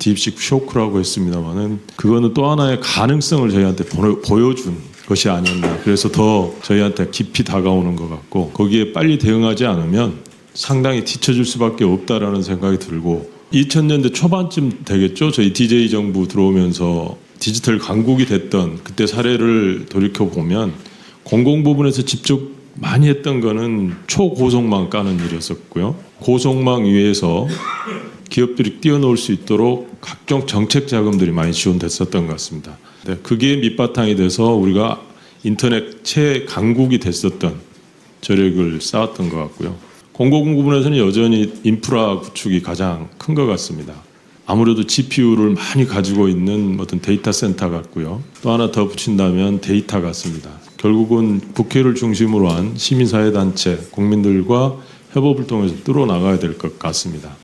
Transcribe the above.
딥식 쇼크라고 했습니다만은 그거는 또 하나의 가능성을 저희한테 보여- 보여 준 것이 아니었나. 그래서 더 저희한테 깊이 다가오는 것 같고 거기에 빨리 대응하지 않으면 상당히 뒤처질 수밖에 없다라는 생각이 들고 2000년대 초반쯤 되겠죠. 저희 DJ 정부 들어오면서 디지털 강국이 됐던 그때 사례를 돌이켜 보면 공공 부분에서 직접 많이 했던 거는 초고속망 까는 일이었었고요. 고속망 위에서 기업들이 뛰어놀 수 있도록 각종 정책 자금들이 많이 지원됐었던 것 같습니다. 네, 그게 밑바탕이 돼서 우리가 인터넷 최강국이 됐었던 저력을 쌓았던 것 같고요. 공공 부분에서는 여전히 인프라 구축이 가장 큰 것 같습니다. 아무래도 GPU를 많이 가지고 있는 어떤 데이터 센터 같고요. 또 하나 더 붙인다면 데이터 같습니다. 결국은 국회를 중심으로 한 시민사회 단체, 국민들과 협업을 통해서 뚫어 나가야 될 것 같습니다.